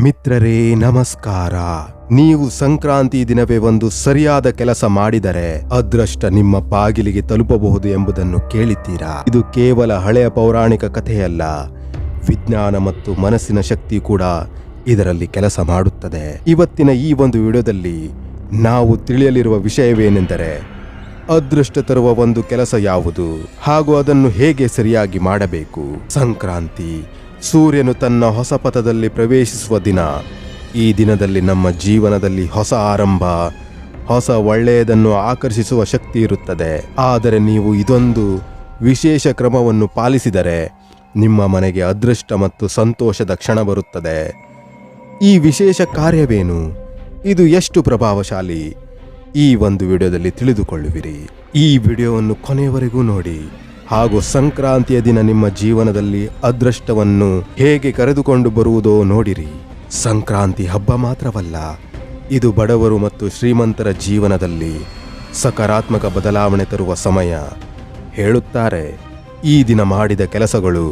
ಮಿತ್ರರೇ, ನಮಸ್ಕಾರ. ನೀವು ಸಂಕ್ರಾಂತಿ ದಿನವೇ ಒಂದು ಸರಿಯಾದ ಕೆಲಸ ಮಾಡಿದರೆ ಅದೃಷ್ಟ ನಿಮ್ಮ ಬಾಗಿಲಿಗೆ ತಲುಪಬಹುದು ಎಂಬುದನ್ನು ಕೇಳಿದ್ದೀರಾ? ಇದು ಕೇವಲ ಹಳೆಯ ಪೌರಾಣಿಕ ಕಥೆಯಲ್ಲ. ವಿಜ್ಞಾನ ಮತ್ತು ಮನಸ್ಸಿನ ಶಕ್ತಿ ಕೂಡ ಇದರಲ್ಲಿ ಕೆಲಸ ಮಾಡುತ್ತದೆ. ಇವತ್ತಿನ ಈ ಒಂದು ವಿಡಿಯೋದಲ್ಲಿ ನಾವು ತಿಳಿಯಲಿರುವ ವಿಷಯವೇನೆಂದರೆ, ಅದೃಷ್ಟ ತರುವ ಒಂದು ಕೆಲಸ ಯಾವುದು? ಹಾಗೂ ಅದನ್ನು ಹೇಗೆ ಸರಿಯಾಗಿ ಮಾಡಬೇಕು? ಸಂಕ್ರಾಂತಿ ಸೂರ್ಯನು ತನ್ನ ಹೊಸ ಪಥದಲ್ಲಿ ಪ್ರವೇಶಿಸುವ ದಿನ. ಈ ದಿನದಲ್ಲಿ ನಮ್ಮ ಜೀವನದಲ್ಲಿ ಹೊಸ ಆರಂಭ, ಹೊಸ ಒಳ್ಳೆಯದನ್ನು ಆಕರ್ಷಿಸುವ ಶಕ್ತಿ ಇರುತ್ತದೆ. ಆದರೆ ನೀವು ಇದೊಂದು ವಿಶೇಷ ಕ್ರಮವನ್ನು ಪಾಲಿಸಿದರೆ ನಿಮ್ಮ ಮನೆಗೆ ಅದೃಷ್ಟ ಮತ್ತು ಸಂತೋಷದ ಕ್ಷಣ ಬರುತ್ತದೆ. ಈ ವಿಶೇಷ ಕಾರ್ಯವೇನು? ಇದು ಎಷ್ಟು ಪ್ರಭಾವಶಾಲಿ? ಈ ಒಂದು ವಿಡಿಯೋದಲ್ಲಿ ತಿಳಿದುಕೊಳ್ಳುವಿರಿ. ಈ ವಿಡಿಯೋವನ್ನು ಕೊನೆಯವರೆಗೂ ನೋಡಿ. ಹಾಗೂ ಸಂಕ್ರಾಂತಿಯ ದಿನ ನಿಮ್ಮ ಜೀವನದಲ್ಲಿ ಅದೃಷ್ಟವನ್ನು ಹೇಗೆ ಕರೆದುಕೊಂಡು ಬರುವುದೋ ನೋಡಿರಿ. ಸಂಕ್ರಾಂತಿ ಹಬ್ಬ ಮಾತ್ರವಲ್ಲ, ಇದು ಬಡವರು ಮತ್ತು ಶ್ರೀಮಂತರ ಜೀವನದಲ್ಲಿ ಸಕಾರಾತ್ಮಕ ಬದಲಾವಣೆ ತರುವ ಸಮಯ. ಹೇಳುತ್ತಾರೆ, ಈ ದಿನ ಮಾಡಿದ ಕೆಲಸಗಳು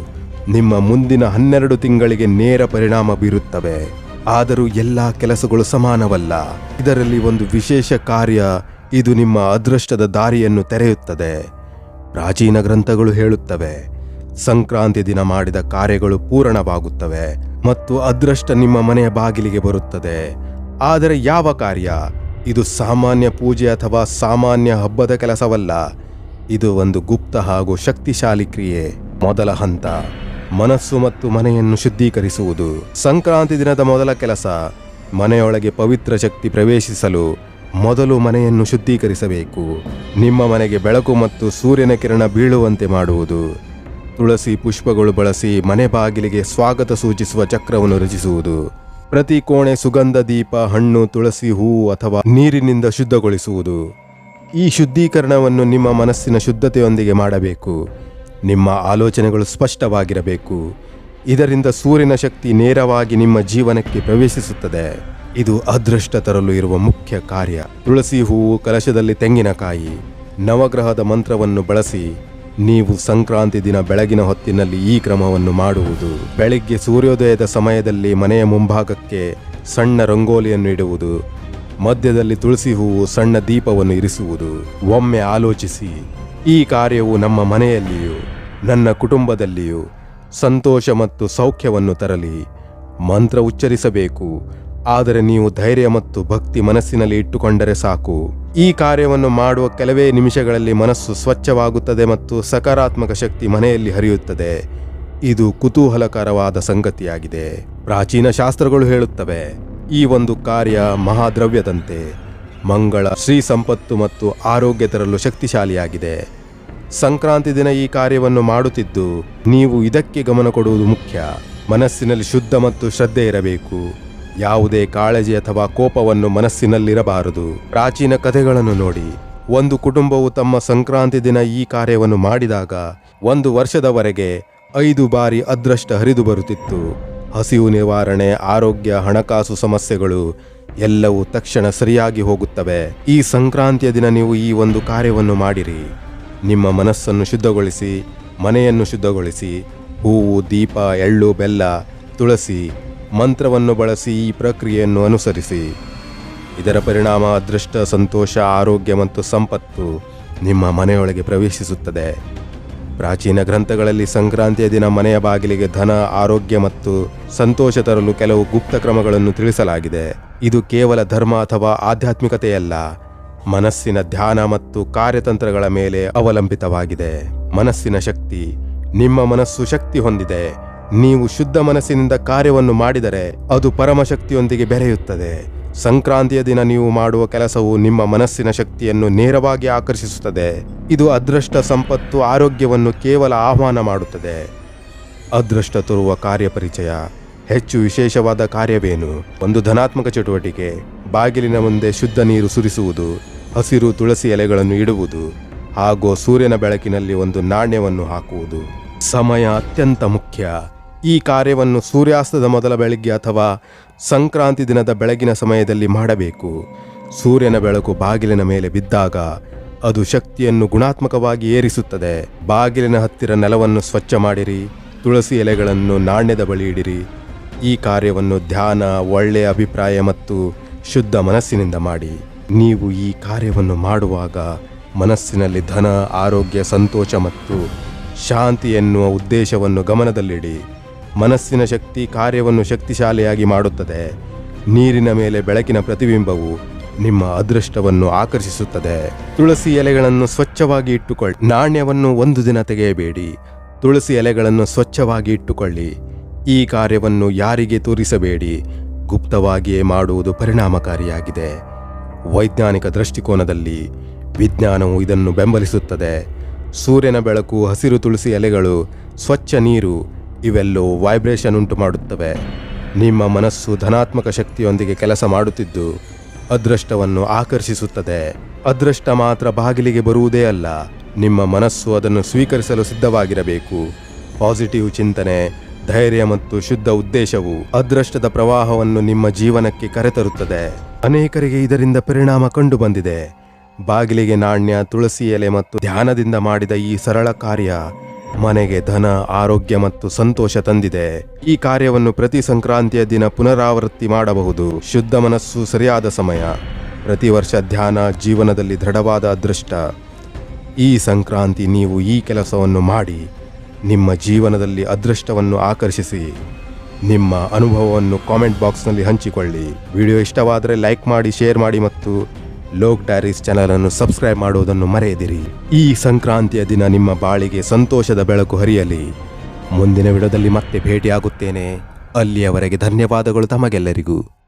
ನಿಮ್ಮ ಮುಂದಿನ ಹನ್ನೆರಡು ತಿಂಗಳಿಗೆ ನೇರ ಪರಿಣಾಮ ಬೀರುತ್ತವೆ. ಆದರೂ ಎಲ್ಲ ಕೆಲಸಗಳು ಸಮಾನವಲ್ಲ. ಇದರಲ್ಲಿ ಒಂದು ವಿಶೇಷ ಕಾರ್ಯ, ಇದು ನಿಮ್ಮ ಅದೃಷ್ಟದ ದಾರಿಯನ್ನು ತೆರೆಯುತ್ತದೆ. ಪ್ರಾಚೀನ ಗ್ರಂಥಗಳು ಹೇಳುತ್ತವೆ. ಸಂಕ್ರಾಂತಿ ದಿನ ಮಾಡಿದ ಕಾರ್ಯಗಳು ಪೂರ್ಣವಾಗುತ್ತವೆ ಮತ್ತು ಅದೃಷ್ಟ ನಿಮ್ಮ ಮನೆಯ ಬಾಗಿಲಿಗೆ ಬರುತ್ತದೆ. ಆದರೆ ಯಾವ ಕಾರ್ಯ? ಇದು ಸಾಮಾನ್ಯ ಪೂಜೆ ಅಥವಾ ಸಾಮಾನ್ಯ ಹಬ್ಬದ ಕೆಲಸವಲ್ಲ. ಇದು ಒಂದು ಗುಪ್ತ ಹಾಗೂ ಶಕ್ತಿಶಾಲಿ ಕ್ರಿಯೆ. ಮೊದಲ ಹಂತ, ಮನಸ್ಸು ಮತ್ತು ಮನೆಯನ್ನು ಶುದ್ಧೀಕರಿಸುವುದು. ಸಂಕ್ರಾಂತಿ ದಿನದ ಮೊದಲ ಕೆಲಸ, ಮನೆಯೊಳಗೆ ಪವಿತ್ರ ಶಕ್ತಿ ಪ್ರವೇಶಿಸಲು ಮೊದಲು ಮನೆಯನ್ನು ಶುದ್ಧೀಕರಿಸಬೇಕು. ನಿಮ್ಮ ಮನೆಗೆ ಬೆಳಕು ಮತ್ತು ಸೂರ್ಯನ ಕಿರಣ ಬೀಳುವಂತೆ ಮಾಡುವುದು. ತುಳಸಿ ಪುಷ್ಪಗಳು ಬಳಸಿ ಮನೆ ಬಾಗಿಲಿಗೆ ಸ್ವಾಗತ ಸೂಚಿಸುವ ಚಕ್ರವನ್ನು ರಚಿಸುವುದು. ಪ್ರತಿ ಕೋಣೆ ಸುಗಂಧ ದೀಪ, ಹಣ್ಣು, ತುಳಸಿ ಹೂವು ಅಥವಾ ನೀರಿನಿಂದ ಶುದ್ಧಗೊಳಿಸುವುದು. ಈ ಶುದ್ಧೀಕರಣವನ್ನು ನಿಮ್ಮ ಮನಸ್ಸಿನ ಶುದ್ಧತೆಯೊಂದಿಗೆ ಮಾಡಬೇಕು. ನಿಮ್ಮ ಆಲೋಚನೆಗಳು ಸ್ಪಷ್ಟವಾಗಿರಬೇಕು. ಇದರಿಂದ ಸೂರ್ಯನ ಶಕ್ತಿ ನೇರವಾಗಿ ನಿಮ್ಮ ಜೀವನಕ್ಕೆ ಪ್ರವೇಶಿಸುತ್ತದೆ. ಇದು ಅದೃಷ್ಟ ತರಲು ಇರುವ ಮುಖ್ಯ ಕಾರ್ಯ. ತುಳಸಿ ಹೂವು ಕಲಶದಲ್ಲಿ ತೆಂಗಿನಕಾಯಿ. ನವಗ್ರಹದ ಮಂತ್ರವನ್ನು ಬಳಸಿ ನೀವು ಸಂಕ್ರಾಂತಿ ದಿನ ಬೆಳಗಿನ ಹೊತ್ತಿನಲ್ಲಿ ಈ ಕ್ರಮವನ್ನು ಮಾಡುವುದು. ಬೆಳಿಗ್ಗೆ ಸೂರ್ಯೋದಯದ ಸಮಯದಲ್ಲಿ ಮನೆಯ ಮುಂಭಾಗಕ್ಕೆ ಸಣ್ಣ ರಂಗೋಲಿಯನ್ನು ಇಡುವುದು. ಮಧ್ಯದಲ್ಲಿ ತುಳಸಿ ಹೂವು ಸಣ್ಣ ದೀಪವನ್ನು ಇರಿಸುವುದು. ಒಮ್ಮೆ ಆಲೋಚಿಸಿ, ಈ ಕಾರ್ಯವು ನಮ್ಮ ಮನೆಯಲ್ಲಿಯೂ ನನ್ನ ಕುಟುಂಬದಲ್ಲಿಯೂ ಸಂತೋಷ ಮತ್ತು ಸೌಖ್ಯವನ್ನು ತರಲಿ. ಮಂತ್ರ ಉಚ್ಚರಿಸಬೇಕು. ಆದರೆ ನೀವು ಧೈರ್ಯ ಮತ್ತು ಭಕ್ತಿ ಮನಸ್ಸಿನಲ್ಲಿ ಇಟ್ಟುಕೊಂಡರೆ ಸಾಕು. ಈ ಕಾರ್ಯವನ್ನು ಮಾಡುವ ಕೆಲವೇ ನಿಮಿಷಗಳಲ್ಲಿ ಮನಸ್ಸು ಸ್ವಚ್ಛವಾಗುತ್ತದೆ ಮತ್ತು ಸಕಾರಾತ್ಮಕ ಶಕ್ತಿ ಮನೆಯಲ್ಲಿ ಹರಿಯುತ್ತದೆ. ಇದು ಕುತೂಹಲಕರವಾದ ಸಂಗತಿಯಾಗಿದೆ. ಪ್ರಾಚೀನ ಶಾಸ್ತ್ರಗಳು ಹೇಳುತ್ತವೆ, ಈ ಒಂದು ಕಾರ್ಯ ಮಹಾದ್ರವ್ಯದಂತೆ. ಮಂಗಳ ಶ್ರೀ ಸಂಪತ್ತು ಮತ್ತು ಆರೋಗ್ಯ ತರಲು ಶಕ್ತಿಶಾಲಿಯಾಗಿದೆ. ಸಂಕ್ರಾಂತಿ ದಿನ ಈ ಕಾರ್ಯವನ್ನು ಮಾಡುತ್ತಿದ್ದು, ನೀವು ಇದಕ್ಕೆ ಗಮನ ಕೊಡುವುದು ಮುಖ್ಯ. ಮನಸ್ಸಿನಲ್ಲಿ ಶುದ್ಧ ಮತ್ತು ಶ್ರದ್ಧೆ ಇರಬೇಕು. ಯಾವುದೇ ಕಾಳಜಿ ಅಥವಾ ಕೋಪವನ್ನು ಮನಸ್ಸಿನಲ್ಲಿರಬಾರದು. ಪ್ರಾಚೀನ ಕಥೆಗಳನ್ನು ನೋಡಿ. ಒಂದು ಕುಟುಂಬವು ತಮ್ಮ ಸಂಕ್ರಾಂತಿ ದಿನ ಈ ಕಾರ್ಯವನ್ನು ಮಾಡಿದಾಗ, ಒಂದು ವರ್ಷದವರೆಗೆ ಐದು ಬಾರಿ ಅದೃಷ್ಟ ಹರಿದು ಬರುತ್ತಿತ್ತು. ಹಸಿವು ನಿವಾರಣೆ, ಆರೋಗ್ಯ, ಹಣಕಾಸು ಸಮಸ್ಯೆಗಳು ಎಲ್ಲವೂ ತಕ್ಷಣ ಸರಿಯಾಗಿ ಹೋಗುತ್ತವೆ. ಈ ಸಂಕ್ರಾಂತಿಯ ದಿನ ನೀವು ಈ ಒಂದು ಕಾರ್ಯವನ್ನು ಮಾಡಿರಿ. ನಿಮ್ಮ ಮನಸ್ಸನ್ನು ಶುದ್ಧಗೊಳಿಸಿ, ಮನೆಯನ್ನು ಶುದ್ಧಗೊಳಿಸಿ, ಹೂವು, ದೀಪ, ಎಳ್ಳು, ಬೆಲ್ಲ ತುಳಸಿ, ಮಂತ್ರವನ್ನು ಬಳಸಿ ಈ ಪ್ರಕ್ರಿಯೆಯನ್ನು ಅನುಸರಿಸಿ. ಇದರ ಪರಿಣಾಮ ಅದೃಷ್ಟ, ಸಂತೋಷ, ಆರೋಗ್ಯ ಮತ್ತು ಸಂಪತ್ತು ನಿಮ್ಮ ಮನೆಯೊಳಗೆ ಪ್ರವೇಶಿಸುತ್ತದೆ. ಪ್ರಾಚೀನ ಗ್ರಂಥಗಳಲ್ಲಿ ಸಂಕ್ರಾಂತಿಯ ದಿನ ಮನೆಯ ಬಾಗಿಲಿಗೆ ಧನ, ಆರೋಗ್ಯ ಮತ್ತು ಸಂತೋಷ ತರಲು ಕೆಲವು ಗುಪ್ತ ಕ್ರಮಗಳನ್ನು ತಿಳಿಸಲಾಗಿದೆ. ಇದು ಕೇವಲ ಧರ್ಮ ಅಥವಾ ಆಧ್ಯಾತ್ಮಿಕತೆಯಲ್ಲ. ಮನಸ್ಸಿನ ಧ್ಯಾನ ಮತ್ತು ಕಾರ್ಯತಂತ್ರಗಳ ಮೇಲೆ ಅವಲಂಬಿತವಾಗಿದೆ. ಮನಸ್ಸಿನ ಶಕ್ತಿ ನಿಮ್ಮ ಮನಸ್ಸು ಶಕ್ತಿ ಹೊಂದಿದೆ. ನೀವು ಶುದ್ಧ ಮನಸ್ಸಿನಿಂದ ಕಾರ್ಯವನ್ನು ಮಾಡಿದರೆ ಅದು ಪರಮಶಕ್ತಿಯೊಂದಿಗೆ ಬೆರೆಯುತ್ತದೆ. ಸಂಕ್ರಾಂತಿಯ ದಿನ ನೀವು ಮಾಡುವ ಕೆಲಸವು ನಿಮ್ಮ ಮನಸ್ಸಿನ ಶಕ್ತಿಯನ್ನು ನೇರವಾಗಿ ಆಕರ್ಷಿಸುತ್ತದೆ. ಇದು ಅದೃಷ್ಟ ಸಂಪತ್ತು ಆರೋಗ್ಯವನ್ನು ಕೇವಲ ಆಹ್ವಾನ ಮಾಡುತ್ತದೆ. ಅದೃಷ್ಟ ತರುವ ಕಾರ್ಯಪರಿಚಯ. ಹೆಚ್ಚು ವಿಶೇಷವಾದ ಕಾರ್ಯವೇನು? ಒಂದು ಧನಾತ್ಮಕ ಚಟುವಟಿಕೆ. ಬಾಗಿಲಿನ ಮುಂದೆ ಶುದ್ಧ ನೀರು ಸುರಿಸುವುದು, ಹಸಿರು ತುಳಸಿ ಎಲೆಗಳನ್ನು ಇಡುವುದು ಹಾಗೂ ಸೂರ್ಯನ ಬೆಳಕಿನಲ್ಲಿ ಒಂದು ನಾಣ್ಯವನ್ನು ಹಾಕುವುದು. ಸಮಯ ಅತ್ಯಂತ ಮುಖ್ಯ. ಈ ಕಾರ್ಯವನ್ನು ಸೂರ್ಯಾಸ್ತದ ಮೊದಲ ಬೆಳಗ್ಗೆ ಅಥವಾ ಸಂಕ್ರಾಂತಿ ದಿನದ ಬೆಳಗಿನ ಸಮಯದಲ್ಲಿ ಮಾಡಬೇಕು. ಸೂರ್ಯನ ಬೆಳಕು ಬಾಗಿಲಿನ ಮೇಲೆ ಬಿದ್ದಾಗ ಅದು ಶಕ್ತಿಯನ್ನು ಗುಣಾತ್ಮಕವಾಗಿ ಏರಿಸುತ್ತದೆ. ಬಾಗಿಲಿನ ಹತ್ತಿರ ನೆಲವನ್ನು ಸ್ವಚ್ಛ ಮಾಡಿರಿ, ತುಳಸಿ ಎಲೆಗಳನ್ನು ನಾಣ್ಯದ ಬಳಿ ಇಡಿರಿ. ಈ ಕಾರ್ಯವನ್ನು ಧ್ಯಾನ, ಒಳ್ಳೆಯ ಅಭಿಪ್ರಾಯ ಮತ್ತು ಶುದ್ಧ ಮನಸ್ಸಿನಿಂದ ಮಾಡಿ. ನೀವು ಈ ಕಾರ್ಯವನ್ನು ಮಾಡುವಾಗ ಮನಸ್ಸಿನಲ್ಲಿ ಧನ, ಆರೋಗ್ಯ, ಸಂತೋಷ ಮತ್ತು ಶಾಂತಿ ಎನ್ನುವ ಉದ್ದೇಶವನ್ನು ಗಮನದಲ್ಲಿಡಿ. ಮನಸ್ಸಿನ ಶಕ್ತಿ ಕಾರ್ಯವನ್ನು ಶಕ್ತಿಶಾಲಿಯಾಗಿ ಮಾಡುತ್ತದೆ. ನೀರಿನ ಮೇಲೆ ಬೆಳಕಿನ ಪ್ರತಿಬಿಂಬವು ನಿಮ್ಮ ಅದೃಷ್ಟವನ್ನು ಆಕರ್ಷಿಸುತ್ತದೆ. ತುಳಸಿ ಎಲೆಗಳನ್ನು ಸ್ವಚ್ಛವಾಗಿ ಇಟ್ಟುಕೊಳ್ಳಿ. ನಾಣ್ಯವನ್ನು ಒಂದು ದಿನ ತೆಗೆಯಬೇಡಿ. ತುಳಸಿ ಎಲೆಗಳನ್ನು ಸ್ವಚ್ಛವಾಗಿ ಇಟ್ಟುಕೊಳ್ಳಿ. ಈ ಕಾರ್ಯವನ್ನು ಯಾರಿಗೆ ತೋರಿಸಬೇಡಿ. ಗುಪ್ತವಾಗಿಯೇ ಮಾಡುವುದು ಪರಿಣಾಮಕಾರಿಯಾಗಿದೆ. ವೈಜ್ಞಾನಿಕ ದೃಷ್ಟಿಕೋನದಲ್ಲಿ ವಿಜ್ಞಾನವು ಇದನ್ನು ಬೆಂಬಲಿಸುತ್ತದೆ. ಸೂರ್ಯನ ಬೆಳಕು, ಹಸಿರು ತುಳಸಿ ಎಲೆಗಳು, ಸ್ವಚ್ಛ ನೀರು ಇವೆಲ್ಲವೂ ವೈಬ್ರೇಷನ್ ಉಂಟು ಮಾಡುತ್ತವೆ ನಿಮ್ಮ ಮನಸ್ಸು ಧನಾತ್ಮಕ ಶಕ್ತಿಯೊಂದಿಗೆ ಕೆಲಸ ಮಾಡುತ್ತಿದ್ದು, ಅದೃಷ್ಟವನ್ನು ಆಕರ್ಷಿಸುತ್ತದೆ. ಅದೃಷ್ಟ ಮಾತ್ರ ಬಾಗಿಲಿಗೆ ಬರುವುದೇ ಅಲ್ಲ, ನಿಮ್ಮ ಮನಸ್ಸು ಅದನ್ನು ಸ್ವೀಕರಿಸಲು ಸಿದ್ಧವಾಗಿರಬೇಕು. ಪಾಸಿಟಿವ್ ಚಿಂತನೆ ಧೈರ್ಯ ಮತ್ತು ಶುದ್ಧ ಉದ್ದೇಶವು ಅದೃಷ್ಟದ ಪ್ರವಾಹವನ್ನು ನಿಮ್ಮ ಜೀವನಕ್ಕೆ ಕರೆತರುತ್ತದೆ. ಅನೇಕರಿಗೆ ಇದರಿಂದ ಪರಿಣಾಮ ಕಂಡು ಬಂದಿದೆ ಬಾಗಿಲಿಗೆ ನಾಣ್ಯ, ತುಳಸಿ ಎಲೆ ಮತ್ತು ಧ್ಯಾನದಿಂದ ಮಾಡಿದ ಈ ಸರಳ ಕಾರ್ಯ ಮನೆಗೆ ಧನ, ಆರೋಗ್ಯ ಮತ್ತು ಸಂತೋಷ ತಂದಿದೆ. ಈ ಕಾರ್ಯವನ್ನು ಪ್ರತಿ ಸಂಕ್ರಾಂತಿಯ ದಿನ ಪುನರಾವೃತ್ತಿ ಮಾಡಬಹುದು. ಶುದ್ಧ ಮನಸ್ಸು ಸರಿಯಾದ ಸಮಯ. ಪ್ರತಿ ವರ್ಷ ಧ್ಯಾನ ಜೀವನದಲ್ಲಿ ದೃಢವಾದ ಅದೃಷ್ಟ. ಈ ಸಂಕ್ರಾಂತಿ ನೀವು ಈ ಕೆಲಸವನ್ನು ಮಾಡಿ ನಿಮ್ಮ ಜೀವನದಲ್ಲಿ ಅದೃಷ್ಟವನ್ನು ಆಕರ್ಷಿಸಿ. ನಿಮ್ಮ ಅನುಭವವನ್ನು ಕಾಮೆಂಟ್ ಬಾಕ್ಸ್ನಲ್ಲಿ ಹಂಚಿಕೊಳ್ಳಿ. ವಿಡಿಯೋ ಇಷ್ಟವಾದರೆ ಲೈಕ್ ಮಾಡಿ, ಶೇರ್ ಮಾಡಿ ಮತ್ತು ಲೋಕ್ ಡೈರೀಸ್ ಚಾನಲನ್ನು ಸಬ್ಸ್ಕ್ರೈಬ್ ಮಾಡುವುದನ್ನು ಮರೆಯದಿರಿ. ಈ ಸಂಕ್ರಾಂತಿಯ ದಿನ ನಿಮ್ಮ ಬಾಳಿಗೆ ಸಂತೋಷದ ಬೆಳಕು ಹರಿಯಲಿ. ಮುಂದಿನ ವಿಡದಲ್ಲಿ ಮತ್ತೆ ಭೇಟಿಯಾಗುತ್ತೇನೆ. ಅಲ್ಲಿಯವರೆಗೆ ಧನ್ಯವಾದಗಳು ತಮಗೆಲ್ಲರಿಗೂ.